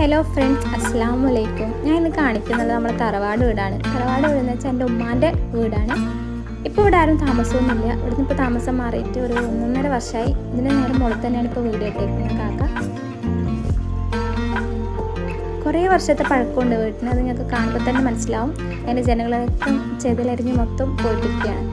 Hello friends അസ്സാം വലൈക്കും ഞാൻ ഇന്ന് കാണിക്കുന്നത് നമ്മുടെ തറവാട് വീടാണ്. തറവാട് വീട് എന്ന് വെച്ചാൽ എന്റെ ഉമ്മാന്റെ വീടാണ്. ഇപ്പോൾ ഇവിടെ ആരും താമസമൊന്നുമില്ല. ഇവിടുന്ന് ഇപ്പോൾ താമസം മാറിയിട്ട് ഒരു ഒന്നൊന്നര വർഷമായി ഇതിന് നേരെ മുകളിൽ തന്നെയാണ് ഇപ്പോൾ വീട് ഇട്ടേക്കുന്നത് കാക്ക. കുറേ വർഷത്തെ പഴക്കമുണ്ട് വീട്ടിന്. അത് നിങ്ങൾക്ക് കാണുമ്പോൾ തന്നെ മനസ്സിലാവും. അതിന്റെ ജനങ്ങളൊക്കെ ചെതിലരിഞ്ഞ് മൊത്തം പോയിട്ടിരിക്കുകയാണ്.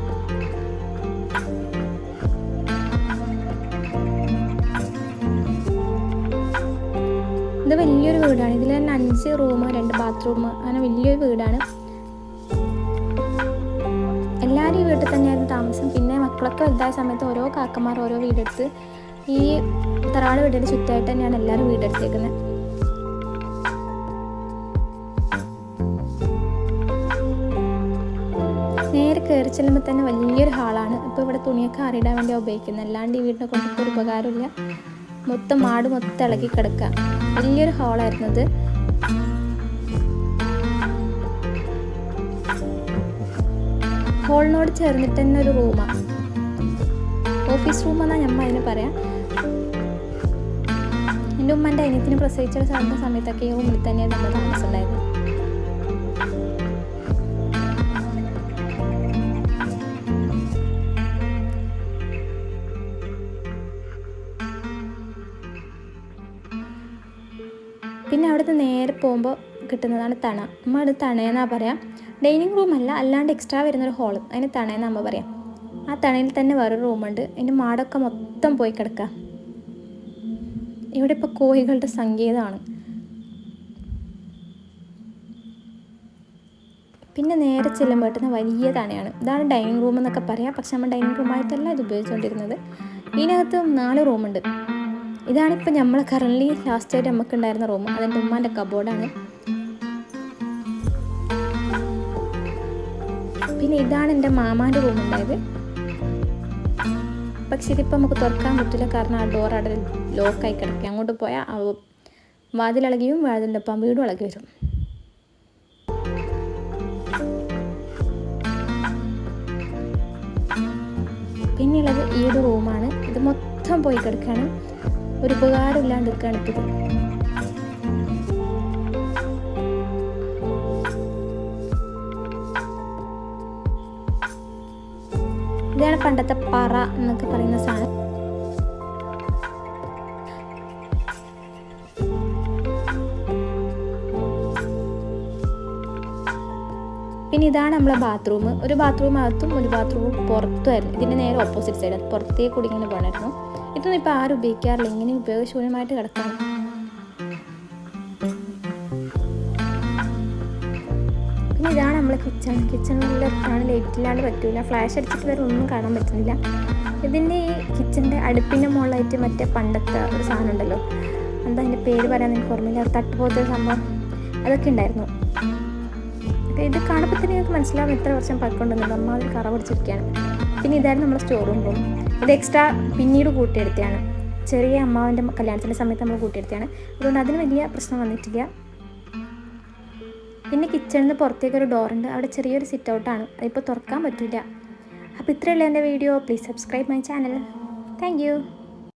ഇത് വലിയൊരു വീടാണ്. ഇതിൽ തന്നെ അഞ്ച് റൂം രണ്ട് ബാത്റൂം അങ്ങനെ വലിയൊരു വീടാണ്. എല്ലാവരും ഈ വീട്ടിൽ തന്നെയായിരുന്നു താമസം. പിന്നെ മക്കളൊക്കെ വലുതായ സമയത്ത് ഓരോ കാക്കമാർ ഓരോ വീടെടുത്ത് ഈ തറാട് വീടിന്റെ ചുറ്റായിട്ട് തന്നെയാണ് എല്ലാവരും വീടെടുത്തേക്കുന്നത്. നേരെ കയറി ചെല്ലുമ്പോൾ തന്നെ വലിയൊരു ഹാളാണ്. ഇപ്പോൾ ഇവിടെ തുണിയൊക്കെ അറിയിടാൻ വേണ്ടി ഉപയോഗിക്കുന്നത്. അല്ലാണ്ട് ഈ വീടിനെ കൊണ്ടിട്ട് ഉപകാരമില്ല മൊത്തം മാട് മൊത്തം ഇളകി കിടക്കുക. വലിയൊരു ഹോളായിരുന്നു ഇത് ഹോളിനോട് ചേർന്നിട്ട് തന്നെ ഒരു റൂമാണ് ഓഫീസ് റൂം എന്നാണ് ഞമ്മ അതിന് പറയാം. എന്റെ ഉമ്മന്റെ അനിയത്തിന് പ്രസവിച്ച സമയത്തൊക്കെ ഈ റൂമിൽ തന്നെയാണ് നമ്മൾ താമസമുണ്ടായത് പിന്നെ അവിടുന്ന് നേരെ പോകുമ്പോൾ കിട്ടുന്നതാണ് തണ. നമ്മൾ അത് തണയെന്നാണ് പറയാം. ഡൈനിങ് റൂം അല്ല അല്ലാണ്ട് എക്സ്ട്രാ വരുന്നൊരു ഹോൾ അതിന് തണയെന്ന് നമ്മൾ പറയാം. ആ തണയിൽ തന്നെ വേറൊരു റൂമുണ്ട് അതിന്റെ മാടൊക്കെ മൊത്തം പോയി കിടക്കുക ഇവിടെ ഇപ്പോൾ കോഴികളുടെ സംഗീതമാണ് പിന്നെ നേരെ ചെല്ലുമ്പോട്ടുന്ന വലിയ തണയാണ്. ഇതാണ് ഡൈനിങ് റൂം എന്നൊക്കെ പറയാം. പക്ഷെ നമ്മൾ ഡൈനിങ് റൂമായിട്ടല്ല ഇത് ഉപയോഗിച്ചുകൊണ്ടിരുന്നത് ഇതിനകത്ത് നാല് റൂമുണ്ട് ഇതാണിപ്പോൾ നമ്മൾ കറന്റ്ലി ലാസ്റ്റ് ആയിട്ട് നമുക്ക് ഉണ്ടായിരുന്ന റൂം അതെന്റെ ഉമ്മാന്റെ കബോർഡാണ് പിന്നെ ഇതാണ് എന്റെ മാമാന്റെ റൂം ഉണ്ടായത്. പക്ഷെ ഇതിപ്പോൾ നമുക്ക് തുറക്കാൻ പറ്റില്ല. കാരണം ആ ഡോർ അവിടെ ലോക്കായി കിടക്കുക അങ്ങോട്ട് പോയാൽ ആ വാതിലിളകിയും വാതിലിന്റെ ഒപ്പം വീടും ഇളകി വരും. പിന്നെയുള്ളത് ഈ ഒരു റൂമാണ് ഇത് മൊത്തം പോയി കിടക്കുകയാണ് ഒരു ഉപകാരം ഇല്ലാണ്ട് നിൽക്കുകയാണ് ഇതാണ് പണ്ടത്തെ പറ എന്നൊക്കെ പറയുന്ന സാധനം. പിന്നെ ഇതാണ് നമ്മളെ ബാത്റൂം. ഒരു ബാത്റൂം അകത്തും ഒരു ബാത്റൂം പുറത്തുമായിരുന്നു ഇതിന്റെ നേരെ ഓപ്പോസിറ്റ് സൈഡ് പുറത്തേക്ക് കൂടി ഇങ്ങനെ പോകണമായിരുന്നു ഇതൊന്നും ഇപ്പോൾ ആരും ഉപയോഗിക്കാറില്ല. ഇങ്ങനെ ഉപയോഗശൂന്യമായിട്ട് കിടക്കാണ്. പിന്നെ ഇതാണ് നമ്മളെ കിച്ചൺ കിച്ചണിലാണ് ലൈറ്റ് ലൈറ്റില്ലാണ്ട് പറ്റില്ല ഫ്ലാഷ് അടിച്ചിട്ട് വരെ ഒന്നും കാണാൻ പറ്റുന്നില്ല. ഇതിന്റെ ഈ കിച്ചന്റെ അടുപ്പിന്റെ മുകളിലായിട്ട് മറ്റേ പണ്ടത്തെ ഒരു സാധനം ഉണ്ടല്ലോ. എന്താ അതിന്റെ പേര് പറയാൻ എനിക്ക് ഓർമ്മയില്ല. തട്ടുപോലത്തെ സംഭവം. അതൊക്കെ ഉണ്ടായിരുന്നു. ഇത് കാണുമ്പോൾ തന്നെ നിങ്ങൾക്ക് മനസ്സിലാവും എത്ര വർഷം പഴക്കമുണ്ടെന്ന്. അതിൽ കറ പിടിച്ചിരിക്കുകയാണ് പിന്നെ ഇതായിരുന്നു നമ്മുടെ സ്റ്റോർ റൂം ഇത് എക്സ്ട്രാ പിന്നീട് കൂട്ടിയെടുത്തതാണ്. ചെറിയ അമ്മാവിന്റെ കല്യാണത്തിന്റെ സമയത്ത് നമ്മൾ കൂട്ടിയെടുത്തതാണ്. അതുകൊണ്ട് അതിന് വലിയ പ്രശ്നം വന്നിട്ടില്ല. പിന്നെ കിച്ചണിൽ നിന്ന് പുറത്തേക്ക് ഒരു ഡോറുണ്ട് അവിടെ ചെറിയൊരു സിറ്റ് ഔട്ടാണ് അതിപ്പോൾ തുറക്കാൻ പറ്റില്ല അപ്പോൾ ഇത്രയുള്ള എന്റെ video please subscribe my channel thank